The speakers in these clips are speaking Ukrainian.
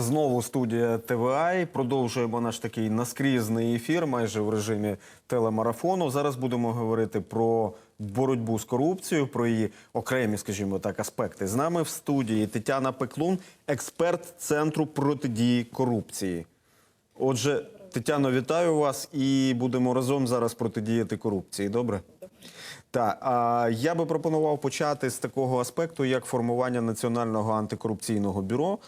Знову студія ТВА. Продовжуємо наш такий наскрізний ефір, майже в режимі телемарафону. Зараз будемо говорити про боротьбу з корупцією, про її окремі, скажімо так, аспекти. З нами в студії Тетяна Пеклун, експерт центру протидії корупції. Отже, Тетяно, вітаю вас і будемо разом зараз протидіяти корупції. Добре? Так, а я би пропонував почати з такого аспекту, як формування національного антикорупційного бюро,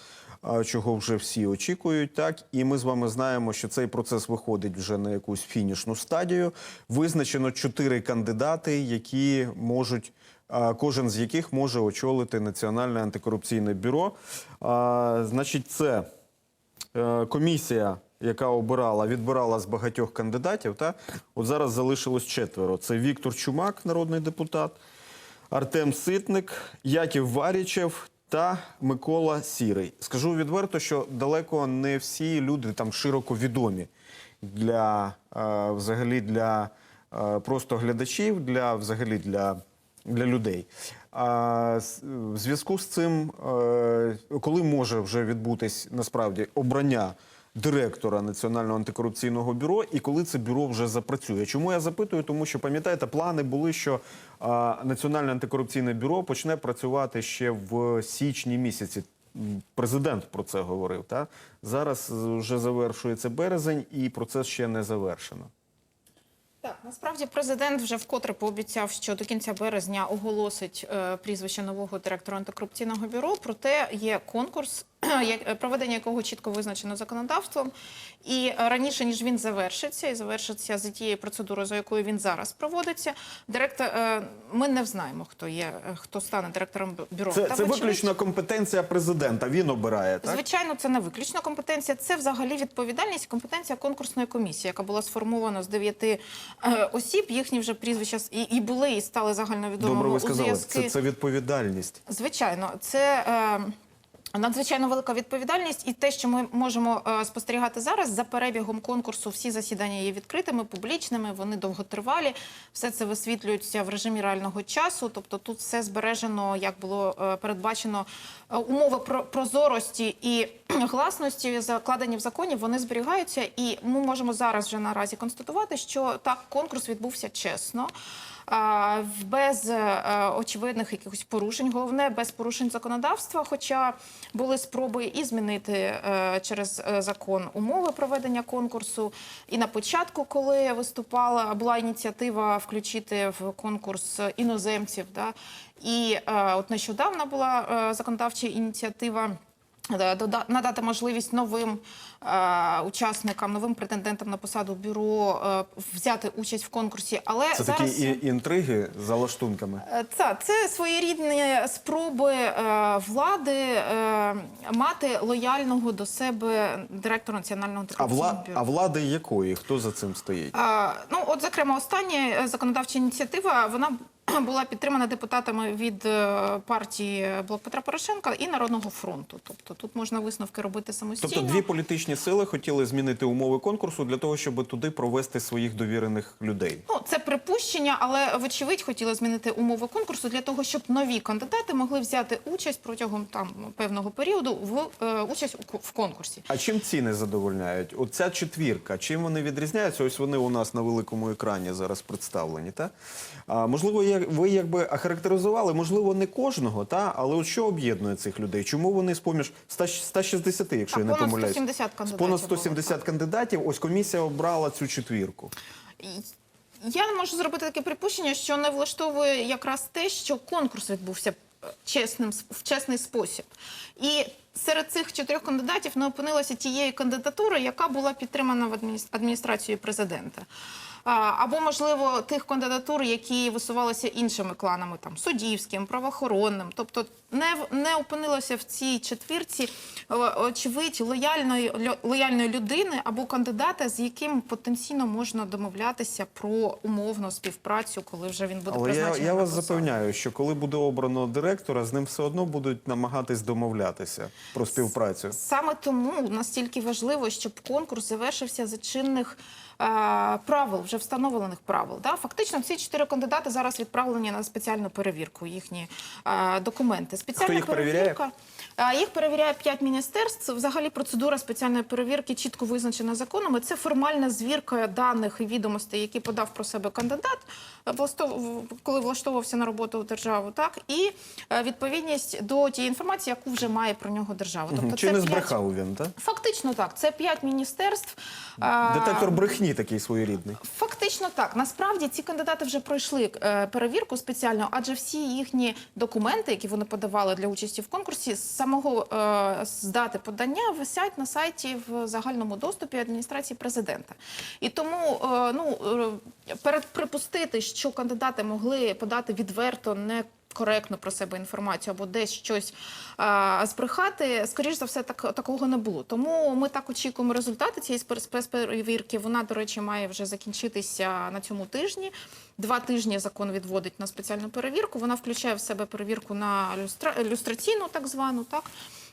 чого вже всі очікують. Так, і ми з вами знаємо, що цей процес виходить вже на якусь фінішну стадію. Визначено чотири кандидати, які можуть. Кожен з яких може очолити Національне антикорупційне бюро. А, Значить, це е, комісія, яка обирала, відбирала з багатьох кандидатів. Та? От зараз залишилось четверо. Це Віктор Чумак, народний депутат, Артем Ситник, Яків Варічев та Микола Сірий. Скажу відверто, що далеко не всі люди там широко відомі для е, взагалі для е, просто глядачів, для взагалі для, для людей. А в зв'язку з цим, е, коли може вже відбутись насправді обрання директора Національного антикорупційного бюро, і коли це бюро вже запрацює? Чому я запитую? Тому що пам'ятаєте, плани були, що Національне антикорупційне бюро почне працювати ще в січні місяці. Президент про це говорив. Та зараз вже завершується березень, і процес ще не завершено. Так, насправді президент вже вкотре пообіцяв, що до кінця березня оголосить е, прізвище нового директора антикорупційного бюро. Проте є конкурс, як- проведення якого чітко визначено законодавством. І е, раніше ніж він завершиться, і завершиться за тією процедурою, за якою він зараз проводиться. Директор, е, ми не знаємо, хто є, е, хто стане директором бюро. Це, Та, це виключно компетенція президента. Він обирає так. Звичайно, це не виключно компетенція. Це взагалі відповідальність, компетенція конкурсної комісії, яка була сформована з дев'яти е, осіб. Їхні вже прізвища і, і були, і стали загальновідомими Добре, ви у сказали. зв'язки. Це, це відповідальність. Звичайно, це. Е, Надзвичайно велика відповідальність, і те, що ми можемо е, спостерігати зараз за перебігом конкурсу, всі засідання є відкритими, публічними, вони довготривалі. Все це висвітлюється в режимі реального часу. Тобто тут все збережено, як було е, передбачено. Е, умови про прозорості і гласності, закладені в законі, вони зберігаються. І ми можемо зараз вже наразі констатувати, що так конкурс відбувся чесно. Без е, очевидних якихось порушень, головне без порушень законодавства. Хоча були спроби і змінити е, через е, закон умови проведення конкурсу. І на початку, коли я виступала, була ініціатива включити в конкурс іноземців. Да? І е, от нещодавно була е, законодавча ініціатива. Е, Надати можливість новим е, учасникам, новим претендентам на посаду бюро е, взяти участь в конкурсі. Але Це зараз такі інтриги за лаштунками. Це, це своєрідні спроби влади мати лояльного до себе директора національного А, вла... бюро. а влади якої? Хто за цим стоїть? Ну, от, зокрема, остання законодавча ініціатива вона була підтримана депутатами від е, партії Блок Петра Порошенка і Народного фронту. Тобто тут можна висновки робити самостійно. Тобто дві політичні сили хотіли змінити умови конкурсу для того, щоб туди провести своїх довірених людей. Ну, це припущення, але вочевидь хотіли змінити умови конкурсу для того, щоб нові кандидати могли взяти участь протягом там певного періоду в е, участь у в конкурсі. А чим ціни задовольняють? Оця четвірка, чим вони відрізняються? Ось вони у нас на великому екрані зараз представлені. Та? А, можливо, я- ви якби охарактеризували, можливо, не кожного, та? але от що об'єднує цих людей? Чому вони з-поміж 160, якщо Так, я не понад помиляюсь? 170 кандидатів понад 170 так. кандидатів, ось комісія обрала цю четвірку. Я можу зробити таке припущення, що не влаштовує якраз те, що конкурс відбувся е, чесним в чесний спосіб. І серед цих чотирьох кандидатів не опинилася тієї кандидатури, яка була підтримана в адміністр- адміністрацією президента. Або, можливо, тих кандидатур, які висувалися іншими кланами, там суддівським, правоохоронним. Тобто не, не опинилося в цій четвірці очевидь лояльної, лояльної людини або кандидата, з яким потенційно можна домовлятися про умовну співпрацю, коли вже він буде Але я, призначений. я на вас посаду. запевняю, що коли буде обрано директора, з ним все одно будуть намагатись домовлятися про співпрацю. Саме тому настільки важливо, щоб конкурс завершився за чинних правил, вже встановлених правил. Да? Фактично, всі чотири кандидати зараз відправлені на спеціальну перевірку, їхні е, документи. Спеціальна їх перевіряє? перевірка. Їх перевіряє п'ять міністерств. Взагалі процедура спеціальної перевірки чітко визначена законами. Це формальна звірка даних і відомостей, які подав про себе кандидат, коли влаштовувався на роботу в державу, так і е, відповідність до тієї інформації, яку вже має про нього держава. Тобто Чи це не п'ять- збрехав він, так? Фактично так. Це п'ять міністерств. Детектор брехні такий своєрідний. Фактично так. Насправді ці кандидати вже пройшли е, перевірку спеціально, адже всі їхні документи, які вони подавали для участі в конкурсі, самого здати подання висять на сайті в загальному доступі адміністрації президента. І тому е, ну е, перед припустити, що кандидати могли подати відверто не. Коректно про себе інформацію або десь щось а, збрехати, скоріш за все, так такого не було. Тому ми так очікуємо результати цієї спецперевірки. Вона, до речі, має вже закінчитися на цьому тижні. Два тижні закон відводить на спеціальну перевірку. Вона включає в себе перевірку на люстра... люстраційну, так звану, так.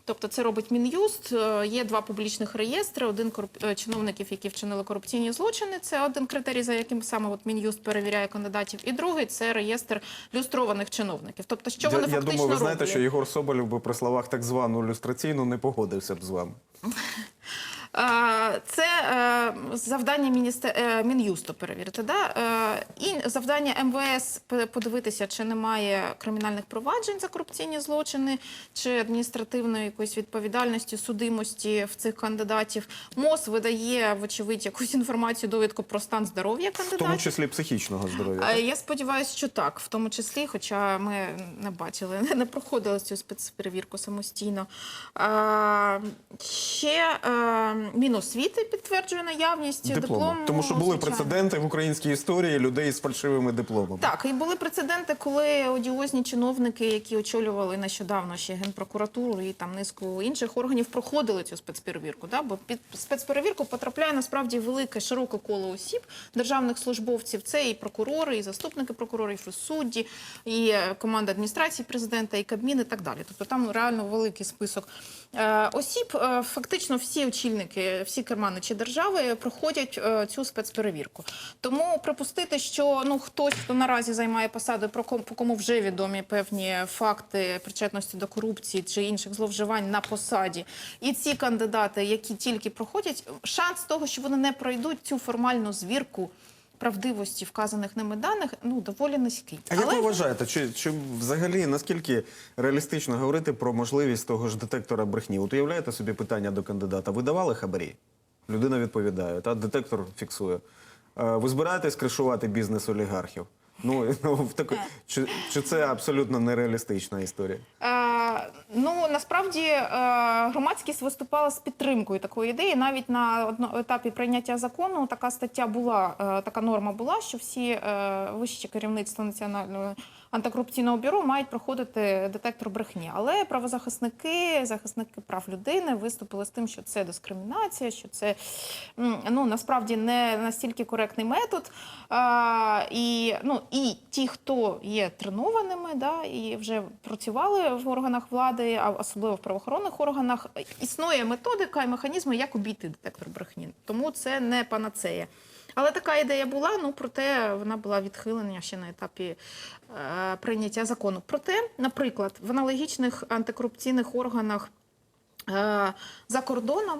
Тобто це робить Мін'юст. Е, Є два публічних реєстри. Один коруп... е, чиновників, які вчинили корупційні злочини. Це один критерій, за яким саме от Мін'юст перевіряє кандидатів. І другий це реєстр люстрованих чиновників. Тобто, що я, вони я фактично думаю, ви знаєте, роблять? що Єгор Соболєв би при словах так звану люстраційну не погодився б з вами. Е, Це е, завдання міністер... е, Мін'юсту перевірити. Да? І завдання МВС подивитися, чи немає кримінальних проваджень за корупційні злочини, чи адміністративної якоїсь відповідальності, судимості в цих кандидатів. МОЗ видає, вочевидь, якусь інформацію, довідку про стан здоров'я В тому числі психічного здоров'я. Я сподіваюся, що так, в тому числі, хоча ми не бачили, не проходили цю спецперевірку самостійно. Ще Міносвіти підтверджує наявність Диплому. диплому. Тому що були звичайно. прецеденти в українській історії людей з фальшивими дипломами. Так, і були прецеденти, коли одіозні чиновники, які очолювали нещодавно ще генпрокуратуру і там низку інших органів, проходили цю спецперевірку. Да? Бо під спецперевірку потрапляє насправді велике широке коло осіб, державних службовців. Це і прокурори, і заступники прокурорів, і судді, і е, команда адміністрації президента, і Кабмін, і так далі. Тобто там реально великий список осіб. Е, Фактично всі очільники, всі керманичі держави проходять е, цю спецперевірку. Тому припустити, що ну хтось, хто наразі займає посаду, про по кому вже відомі певні факти причетності до корупції чи інших зловживань на посаді, і ці кандидати, які тільки проходять, шанс того, що вони не пройдуть цю формальну звірку. Правдивості вказаних ними даних ну доволі низький. А як ви вважаєте, чи, чи взагалі наскільки реалістично говорити про можливість того ж детектора брехні? От уявляєте собі питання до кандидата: ви давали хабарі? Людина відповідає, та детектор фіксує. Е, Ви збираєтесь кришувати бізнес олігархів? Ну, ну в таку, чи, чи це абсолютно нереалістична історія? Е, ну насправді е, громадськість виступала з підтримкою такої ідеї. Навіть на етапі прийняття закону така стаття була, е, така норма була, що всі е, вищі керівництва національного антикорупційного бюро мають проходити детектор брехні. Але правозахисники, захисники прав людини виступили з тим, що це дискримінація, що це ну насправді не настільки коректний метод. І ну і ті, хто є тренованими, да і вже працювали в органах влади, а особливо в правоохоронних органах, існує методика і механізми, як обійти детектор брехні. Тому це не панацея. Але така ідея була, ну проте вона була відхилена ще на етапі е, прийняття закону. Проте, наприклад, в аналогічних антикорупційних органах е, за кордоном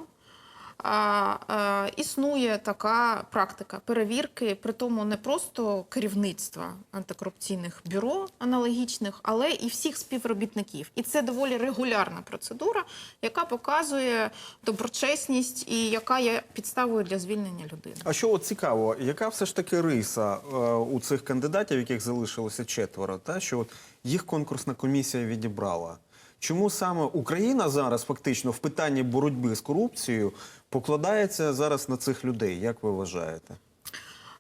існує така практика перевірки, при тому не просто керівництва антикорупційних бюро аналогічних, але і всіх співробітників. І це доволі регулярна процедура, яка показує доброчесність і яка є підставою для звільнення людини. А що от цікаво, яка все ж таки риса е, у цих кандидатів, яких залишилося четверо, та що от їх конкурсна комісія відібрала? Чому саме Україна зараз фактично в питанні боротьби з корупцією покладається зараз на цих людей? Як ви вважаєте?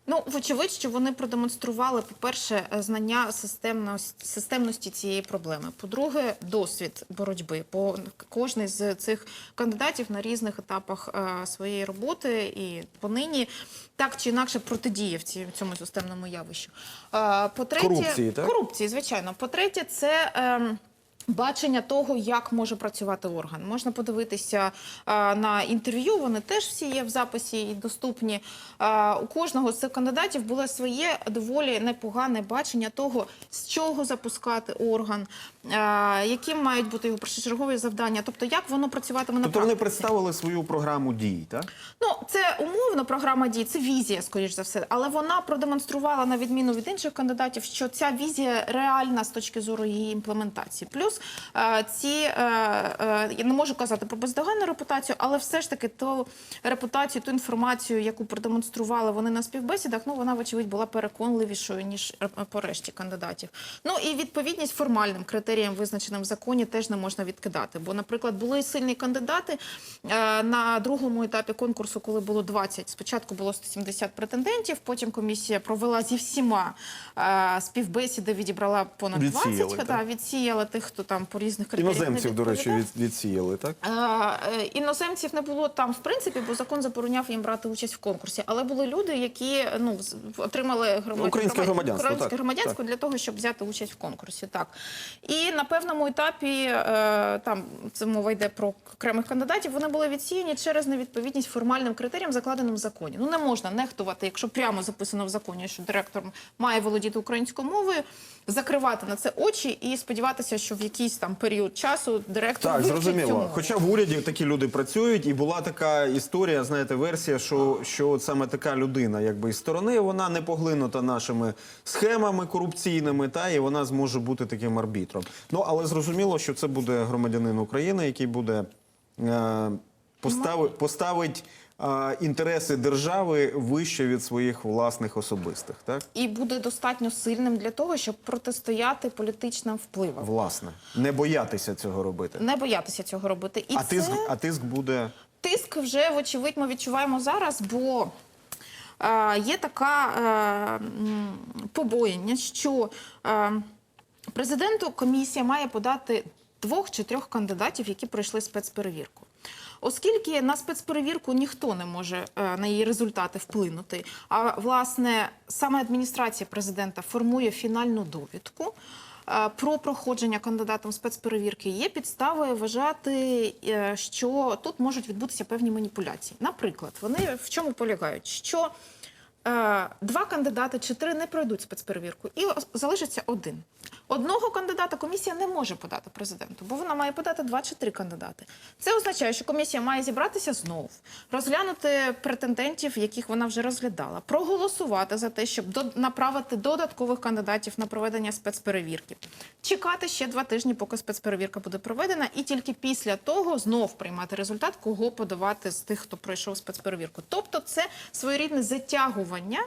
Ну, вочевидь, що вони продемонстрували, по-перше, е, знання системності, системності цієї проблеми. По-друге, досвід боротьби. Бо кожний з цих кандидатів на різних етапах е, своєї роботи і понині так чи інакше протидіє в ці- цьому системному явищу. Е, по-третє, Корупції, так? корупції, звичайно. По-третє, це. ем, Бачення того, як може працювати орган, можна подивитися на інтерв'ю. Вони теж всі є в записі і доступні. У кожного з цих кандидатів було своє доволі непогане бачення того, з чого запускати орган, е, яким мають бути його першочергові завдання, тобто як воно працюватиме на Тобто вони практиці. представили свою програму дій, так? Ну, це умовно програма дій, це візія, скоріш за все, але вона продемонструвала на відміну від інших кандидатів, що ця візія реальна з точки зору її імплементації. Плюс е, ці е, я не можу казати про бездоганну репутацію, але все ж таки ту репутацію, ту інформацію, яку продемонстрували вони на співбесідах, ну вона вочевидь була переконливішою ніж по решті кандидатів. Ну і відповідність формальним критеріям, визначеним в законі, теж не можна відкидати. Бо, наприклад, були сильні кандидати е, на другому етапі конкурсу, коли було 20. Спочатку було 170 претендентів. Потім комісія провела зі всіма е, співбесіди, відібрала понад Відсіяли, 20, так? та, відсіяла тих, хто там по різних критеріях Іноземців, до речі, від, відсіяли, так? Е, Іноземців не було там, в принципі, бо закон забороняв їм брати участь в конкурсі. Але були люди, які ну отримали громад... Українське громадянство, українське так, громадянство для того, щоб взяти участь в конкурсі. Так і на певному етапі е, там це мова йде про окремих кандидатів. Вони були відсіяні через невідповідність формальним критеріям, закладеним в законі. Ну не можна нехтувати, якщо прямо записано в законі, що директор має володіти українською мовою, закривати на це очі і сподіватися, що в якийсь там період часу директор Так, зрозуміло. мову. Хоча в уряді такі люди працюють, і була така історія, знаєте, версія, що, що от саме така людина, якби із сторони, вона не поглинута нашими схемами корупційними, та і вона зможе бути таким арбітром. Ну але зрозуміло, що це буде громадянин України, який буде е, постави, поставить е, інтереси держави вище від своїх власних особистих, так? і буде достатньо сильним для того, щоб протистояти політичним впливам. Власне, не боятися цього робити. Не боятися цього робити. І А це тиск, а тиск буде. тиск вже, вочевидь, ми відчуваємо зараз, бо е, є така е, побоєння, що е, президенту комісія має подати двох чи трьох кандидатів, які пройшли спецперевірку. Оскільки на спецперевірку ніхто не може е, на її результати вплинути, а власне саме адміністрація президента формує фінальну довідку. е, Про проходження кандидатом спецперевірки є підставою вважати, е, що тут можуть відбутися певні маніпуляції. Наприклад, вони в чому полягають? Що два кандидати чи три не пройдуть спецперевірку, і залишиться один. Одного кандидата комісія не може подати президенту, бо вона має подати два чи три кандидати. Це означає, що комісія має зібратися знов, розглянути претендентів, яких вона вже розглядала, проголосувати за те, щоб направити додаткових кандидатів на проведення спецперевірки, чекати ще два тижні, поки спецперевірка буде проведена, і тільки після того знов приймати результат, кого подавати з тих, хто пройшов спецперевірку. Тобто, це своєрідне затягування харчування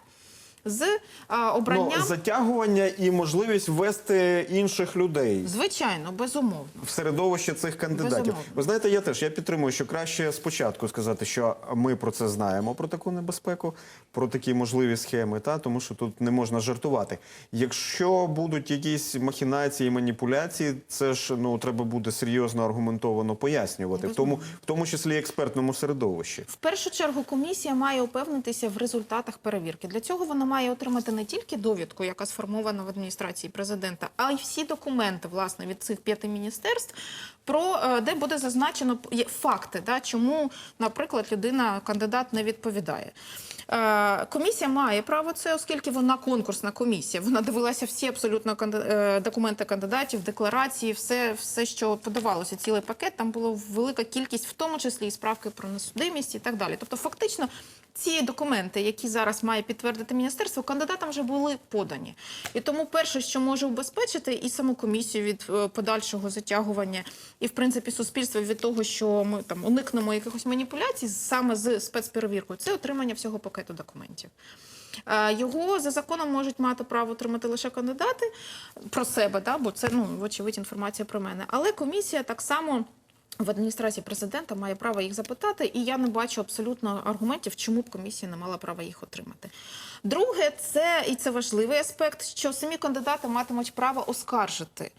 з а, обранням. Ну, затягування і можливість ввести інших людей Звичайно, безумовно. в середовище цих кандидатів. Безумовно. Ви знаєте, я теж я підтримую, що краще спочатку сказати, що ми про це знаємо, про таку небезпеку, про такі можливі схеми, та тому що тут не можна жартувати. Якщо будуть якісь махінації, маніпуляції, це ж ну треба буде серйозно аргументовано пояснювати, в тому, в тому числі експертному середовищі. В першу чергу комісія має упевнитися в результатах перевірки. Для цього вона має отримати не тільки довідку, яка сформована в адміністрації президента, а й всі документи власне від цих п'яти міністерств, про е, де буде зазначено факти, да, чому, наприклад, людина кандидат не відповідає. Е, Комісія має право це, оскільки вона конкурсна комісія. Вона дивилася всі абсолютно е, документи кандидатів, декларації, все, все, що подавалося, цілий пакет. Там була велика кількість, в тому числі і справки про несудимість і так далі. Тобто, фактично, ці документи, які зараз має підтвердити міністерство, кандидатам вже були подані. І тому перше, що може убезпечити і саму комісію від е, подальшого затягування, і в принципі суспільство від того, що ми там уникнемо якихось маніпуляцій саме з спецперевіркою, це отримання всього пакету документів. Е, Його за законом можуть мати право отримати лише кандидати про себе, да, бо це ну вочевидь інформація про мене. Але комісія так само. В адміністрації президента має право їх запитати, і я не бачу абсолютно аргументів, чому б комісія не мала права їх отримати. Друге, це і це важливий аспект, що самі кандидати матимуть право оскаржити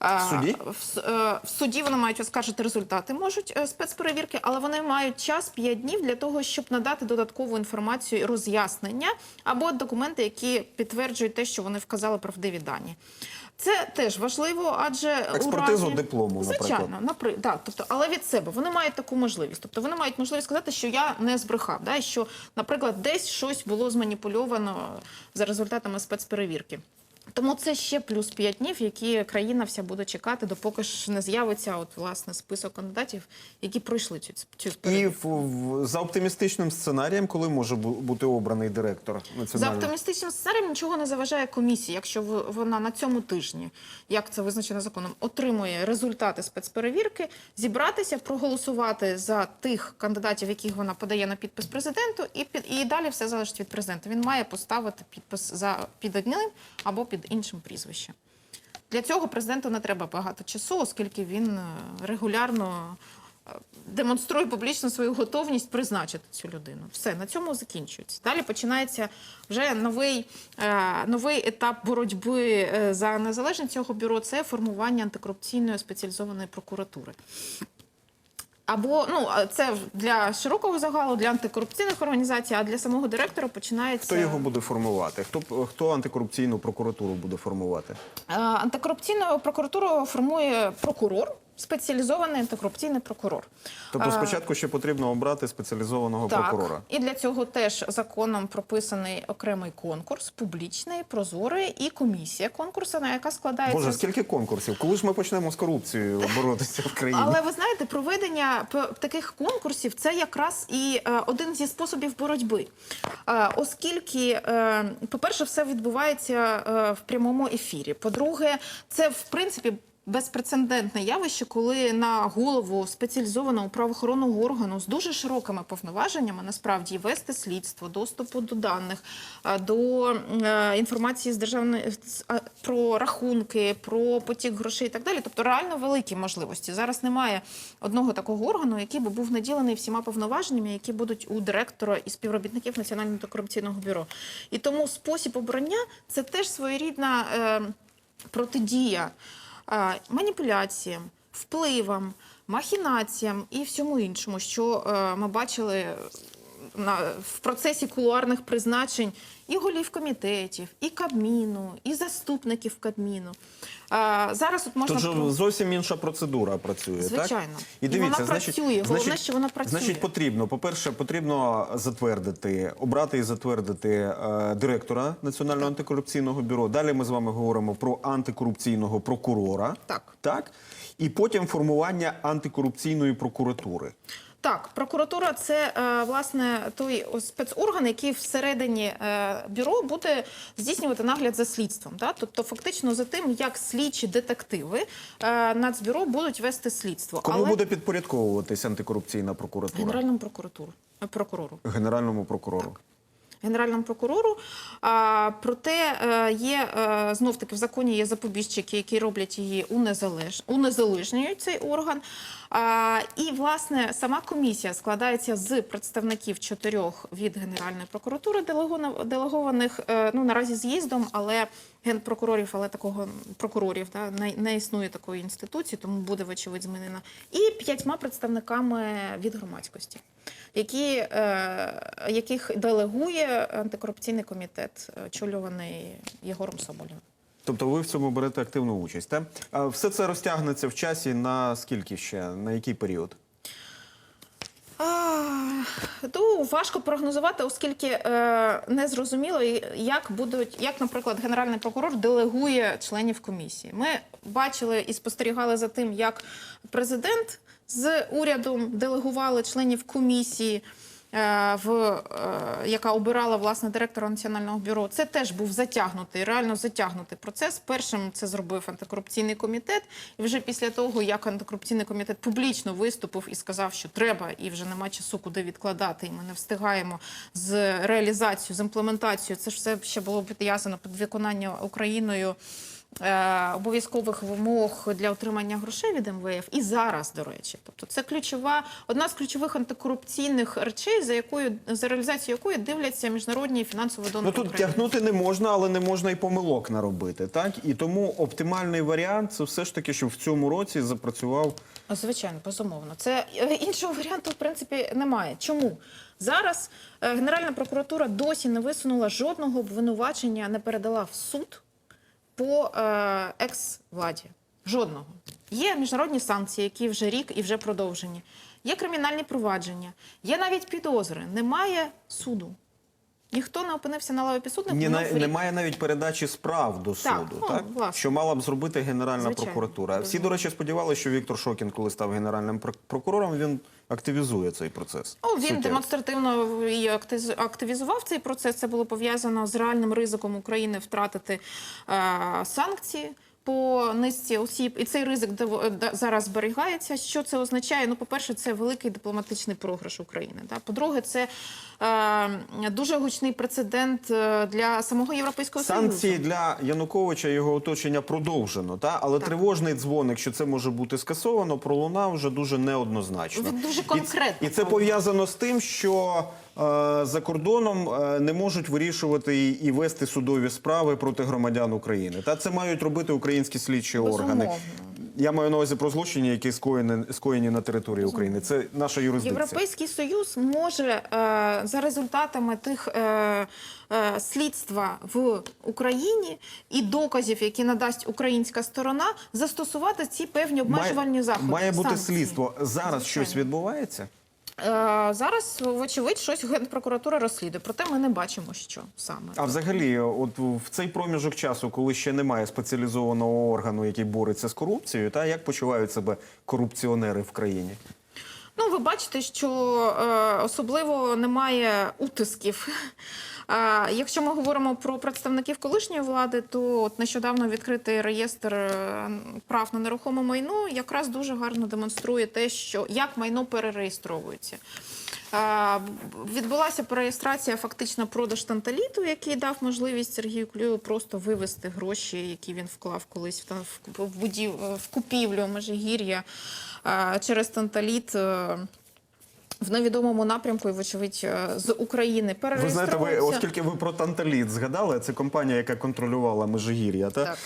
В суді? в, е, в суді. Вони мають оскаржити результати, можуть е, спецперевірки, але вони мають час 5 днів для того, щоб надати додаткову інформацію і роз'яснення або документи, які підтверджують те, що вони вказали правдиві дані. Це теж важливо, адже Експертизу у разі... диплому, наприклад. Звичайно, напри... да, тобто, але від себе вони мають таку можливість. Тобто вони мають можливість сказати, що я не збрехав, да, і що, наприклад, десь щось було зманіпульовано за результатами спецперевірки. Тому це ще плюс 5 днів, які країна вся буде чекати, допоки ж не з'явиться от власне список кандидатів, які пройшли цю цю І в, за оптимістичним сценарієм, коли може бути обраний директор За оптимістичним сценарієм нічого не заважає комісії, якщо вона на цьому тижні, як це визначено законом, отримує результати спецперевірки, зібратися, проголосувати за тих кандидатів, яких вона подає на підпис президенту, і під і далі все залежить від президента. Він має поставити підпис за під одним або під іншим прізвищем. Для цього президенту не треба багато часу, оскільки він е, регулярно е, демонструє публічно свою готовність призначити цю людину. Все на цьому закінчується. Далі починається вже новий, е, новий етап боротьби за незалежність цього бюро. Це формування антикорупційної спеціалізованої прокуратури. Або ну це для широкого загалу, для антикорупційних організацій, а для самого директора починається Хто його буде формувати? Хто хто антикорупційну прокуратуру буде формувати? Е, Антикорупційну прокуратуру формує прокурор, спеціалізований антикорупційний прокурор. Тобто Е, спочатку ще потрібно обрати спеціалізованого прокурора. І для цього теж законом прописаний окремий конкурс, публічний, прозорий, і комісія конкурсу, на яка складається Боже, скільки конкурсів? Коли ж ми почнемо з корупцією боротися в країні? Але ви знаєте, проведення таких конкурсів це якраз і е, один зі способів боротьби. Е, оскільки, е, по-перше, все відбувається в прямому ефірі. По-друге, це в принципі. Безпрецедентне явище, коли на голову спеціалізованого правоохоронного органу з дуже широкими повноваженнями насправді вести слідство, доступу до даних, е, до е, інформації з державної про рахунки, про потік грошей і так далі. Тобто реально великі можливості. Зараз немає одного такого органу, який би був наділений всіма повноваженнями, які будуть у директора і співробітників Національного антикорупційного бюро. І тому спосіб обрання це теж своєрідна е, протидія е, маніпуляціям, впливам, махінаціям і всьому іншому, що е, ми бачили в процесі кулуарних призначень і голів комітетів, і Кабміну, і заступників Кабміну. Е, зараз от можна Тут же зовсім інша процедура працює, Звичайно. так? І вона працює. Головне, що вона працює. Значить, потрібно, по-перше, потрібно затвердити, обрати і затвердити е, директора Національного антикорупційного бюро. Далі ми з вами говоримо про антикорупційного прокурора. Так. Так? І потім формування антикорупційної прокуратури. Так, прокуратура це е, власне той спецорган, який всередині е, бюро буде здійснювати нагляд за слідством. Так? Тобто, фактично за тим, як слідчі детективи е, Нацбюро будуть вести слідство. Кому Але буде підпорядковуватись антикорупційна прокуратура? генеральному прокуратуру прокурору. Генеральному прокурору. Генеральному прокурору. А, проте е, є е, знов таки в законі є запобіжчики, які роблять її унезалеж... унезалежнюють цей орган. І власне сама комісія складається з представників чотирьох від Генеральної прокуратури, делегованих е, ну наразі з'їздом, але генпрокурорів, але такого прокурорів да, не, не існує такої інституції, тому буде вочевидь змінена. І п'ятьма представниками від громадськості які, е, яких делегує антикорупційний комітет, е, очолюваний Єгором Соболєвим. Тобто ви в цьому берете активну участь, так? А все це розтягнеться в часі на скільки ще? На який період? А, Ну, важко прогнозувати, оскільки е, не зрозуміло, як будуть, як, наприклад, генеральний прокурор делегує членів комісії. Ми бачили і спостерігали за тим, як президент з урядом делегували членів комісії. е, В е, яка обирала власне директора національного бюро, це теж був затягнутий, реально затягнутий процес. Першим це зробив антикорупційний комітет, і вже після того, як антикорупційний комітет публічно виступив і сказав, що треба, і вже нема часу, куди відкладати, і ми не встигаємо з реалізацією, з імплементацією. Це ж все ще було підв'язано під виконання Україною. Е, Обов'язкових вимог для отримання грошей від МВФ і зараз, до речі, тобто це ключова одна з ключових антикорупційних речей, за якою за реалізацією якої дивляться міжнародні фінансові Ну донори. тут України. тягнути не можна, але не можна і помилок наробити, так? І тому оптимальний варіант це все ж таки, щоб в цьому році запрацював Звичайно, безумовно. Це е, іншого варіанту в принципі немає. Чому зараз е, Генеральна прокуратура досі не висунула жодного обвинувачення, не передала в суд по е, екс-владі. Жодного. Є міжнародні санкції, які вже рік і вже продовжені. Є кримінальні провадження, є навіть підозри. Немає суду. Ніхто не опинився на лаві підсудних. Ні, на, немає навіть передачі справ до Так, суду, ну, так? власне. що мала б зробити Генеральна Звичайно, прокуратура. Всі, до речі, сподівалися, що Віктор Шокін, коли став генеральним прокурором, він активізує цей процес. Ну, він Суттєво. демонстративно і активізував цей процес. Це було пов'язано з реальним ризиком України втратити е, санкції. По низці осіб, і цей ризик дов- зараз зберігається. Що це означає? Ну, по-перше, це великий дипломатичний програш України. Да? По-друге, це е, дуже гучний прецедент е, для самого європейського Санкції союзу. для Януковича і його оточення продовжено, та? але тривожний дзвоник, що це може бути скасовано, пролунав вже дуже неоднозначно. Дуже конкретно І, це пов'язано з тим, що е, за кордоном е, не можуть вирішувати і, вести судові справи проти громадян України. Та це мають робити українські слідчі органи. Я маю на увазі про злочини, які скоєні, скоєні на території України. Це наша юрисдикція. Європейський союз може е, за результатами тих е, слідства в Україні і доказів, які надасть українська сторона, застосувати ці певні обмежувальні заходи. має бути санкції. слідство. Зараз Звичайно. щось відбувається. Е, зараз, вочевидь, щось генпрокуратура розслідує. Проте ми не бачимо, що саме. А взагалі, от в цей проміжок часу, коли ще немає спеціалізованого органу, який бореться з корупцією, та як почувають себе корупціонери в країні? Ну, ви бачите, що е, особливо немає утисків. Е, якщо ми говоримо про представників колишньої влади, то от нещодавно відкритий реєстр е, прав на нерухоме майно якраз дуже гарно демонструє те, що як майно перереєстровується. Відбулася перереєстрація, фактично продаж танталіту, який дав можливість Сергію Клюєву просто вивести гроші, які він вклав колись в, в, в, будів, в купівлю Межигір'я через танталіт. е, В невідомому напрямку, і вочевидь, е, з України Ви знаєте, ви оскільки ви про Танталіт згадали, це компанія, яка контролювала Межигір'я, та? Так.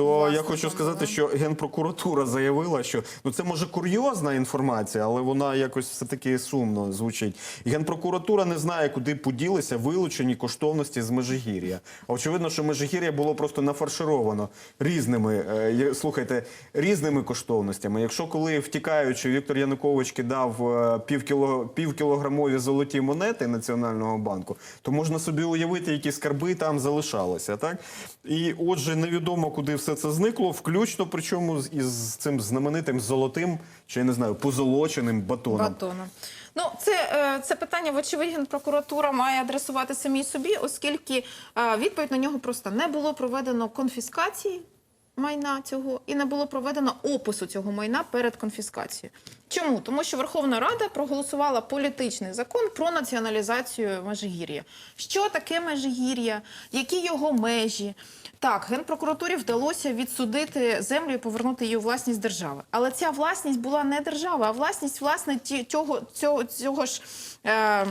То Власне, я хочу сказати, що генпрокуратура заявила, що ну це може курйозна інформація, але вона якось все таки сумно звучить. Генпрокуратура не знає, куди поділися вилучені коштовності з Межигір'я. А очевидно, що Межигір'я було просто нафаршировано різними, е, слухайте, різними коштовностями. Якщо коли втікаючи, Віктор Янукович кидав е, півкіло, півкілограмові золоті монети Національного банку, то можна собі уявити, які скарби там залишалися. Так? І отже, невідомо, куди все це зникло, включно причому із цим знаменитим золотим, чи я не знаю, позолоченим батоном. Батоном. Ну, це, е, це питання, вочевидь, Генпрокуратура має адресувати самій собі, оскільки е, відповідь на нього просто не було проведено конфіскації майна цього і не було проведено опису цього майна перед конфіскацією. Чому? Тому що Верховна Рада проголосувала політичний закон про націоналізацію Межигір'я. Що таке Межигір'я? Які його межі? Так, Генпрокуратурі вдалося відсудити землю і повернути її у власність держави. Але ця власність була не держава, а власність власне цього, цього, цього ж. Е,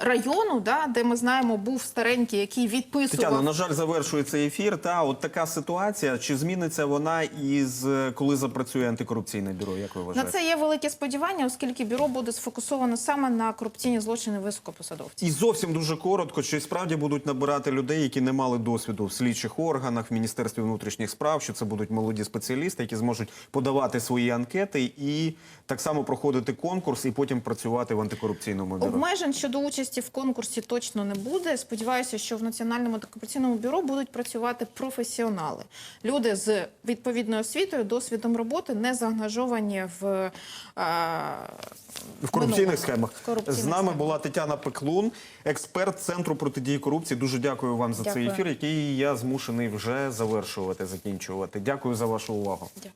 Району, да, де ми знаємо, був старенький, який відписував Тетяно, на жаль, завершується ефір. Та от така ситуація. Чи зміниться вона із е, коли запрацює антикорупційне бюро? Як ви На це є великі сподівання, оскільки бюро буде сфокусовано саме на корупційні злочини високопосадовців. І зовсім дуже коротко, чи справді будуть набирати людей, які не мали досвіду в слідчих органах, в міністерстві внутрішніх справ, що це будуть молоді спеціалісти, які зможуть подавати свої анкети і так само проходити конкурс, і потім працювати в антикорупційному бюро. Обмежень щодо участі в конкурсі точно не буде. Сподіваюся, що в національному антикорупційному бюро будуть працювати професіонали, люди з відповідною освітою, досвідом роботи, не заангажовані в, е, В корупційних минулому. схемах В корупційних з нами схемах. була Тетяна Пеклун, експерт центру протидії корупції. Дуже дякую вам за Дякую. цей ефір, який я змушений вже завершувати, закінчувати. Дякую за вашу увагу. Дякую.